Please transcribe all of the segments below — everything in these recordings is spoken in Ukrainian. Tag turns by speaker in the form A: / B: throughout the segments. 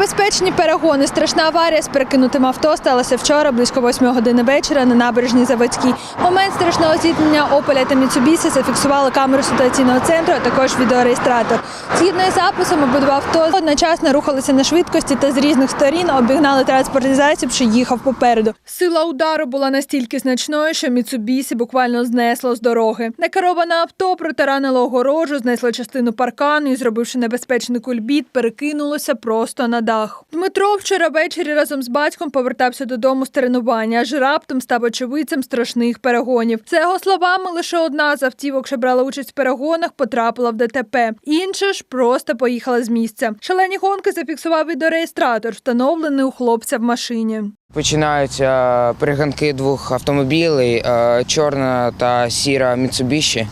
A: Небезпечні перегони. Страшна аварія з перекинутим авто сталася вчора близько 8 години вечора на набережній Заводській. Момент страшного зіткнення Ополя та Міцубісі зафіксували камеру ситуаційного центру, а також відеореєстратор. Згідно із записом, обидва авто одночасно рухалися на швидкості та з різних сторін обігнали транспортний засіб, що їхав попереду. Сила удару була настільки значною, що Міцубісі буквально знесло з дороги. Некероване авто протаранило огорожу, знесло частину паркану і, зробивши небезпечний кульбіт, перекинулося просто на дах. Дмитро вчора ввечері разом з батьком повертався додому з тренування, аж раптом став очевидцем страшних перегонів. За його словами, лише одна з автівок, що брала участь в перегонах, потрапила в ДТП. Інша ж просто поїхала з місця. Шалені гонки зафіксував відеореєстратор, встановлений у хлопця в машині.
B: Починаються перегонки двох автомобілей е, чорна та сіра Mitsubishi.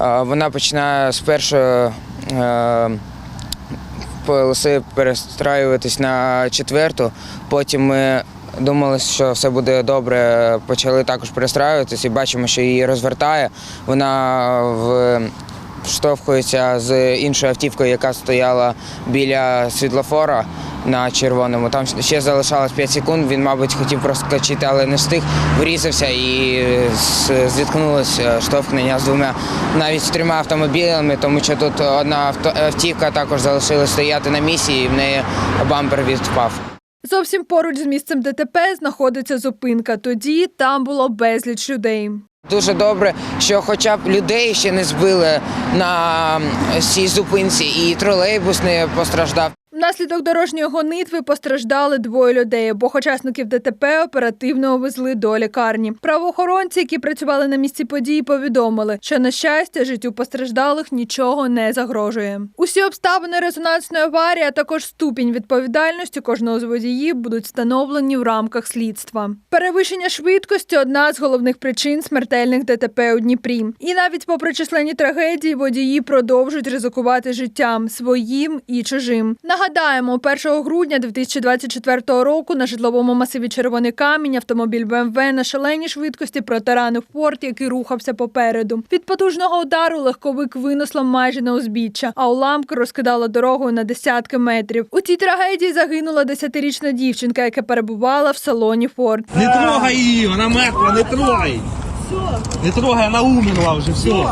B: Е, Вона починає з першої е, перестраюватись на четверту. Потім ми думали, що все буде добре. Почали також перестраюватись і бачимо, що її розвертає. Вона в Штовхується з іншою автівкою, яка стояла біля світлофора на червоному. Там ще залишалось 5 секунд. Він, мабуть, хотів проскочити, але не встиг, врізався і зіткнулося штовхнення з двома навіть з трьома автомобілями, тому що тут одна автівка також залишилась стояти на місці, і в неї бампер відпав.
A: Зовсім поруч з місцем ДТП знаходиться зупинка. Тоді там було безліч людей.
B: Дуже добре, що хоча б людей ще не збили на цій зупинці, і тролейбус не постраждав.
A: Внаслідок дорожньої гонитви постраждали двоє людей. Обох учасників ДТП оперативно увезли до лікарні. Правоохоронці, які працювали на місці події, повідомили, що на щастя життю постраждалих нічого не загрожує. Усі обставини резонансної аварії, а також ступінь відповідальності кожного з водіїв будуть встановлені в рамках слідства. Перевищення швидкості одна з головних причин смертельних ДТП у Дніпрі. І навіть попри численні трагедії, водії продовжують ризикувати життям своїм і чужим. Нагадаємо, 1 грудня 2024 року на житловому масиві Червоний камінь автомобіль БМВ на шаленій швидкості протаранив порт, який рухався попереду. Від потужного удару легковик винесло майже на узбіччя, а уламки розкидало дорогою на десятки метрів. У цій трагедії загинула 10-річна дівчинка, яка перебувала в салоні Форд.
C: Не трогай її, вона мертва, не трогай. Не трогай, вона умерла вже, все.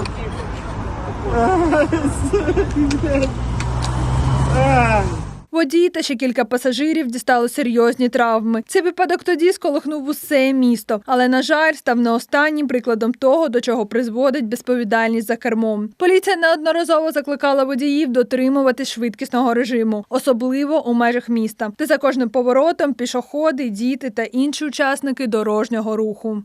A: Водій та ще кілька пасажирів дістали серйозні травми. Цей випадок тоді сколихнув усе місто, але на жаль, став не останнім прикладом того, до чого призводить безповідальність за кермом. Поліція неодноразово закликала водіїв дотримуватись швидкісного режиму, особливо у межах міста, де за кожним поворотом пішоходи, діти та інші учасники дорожнього руху.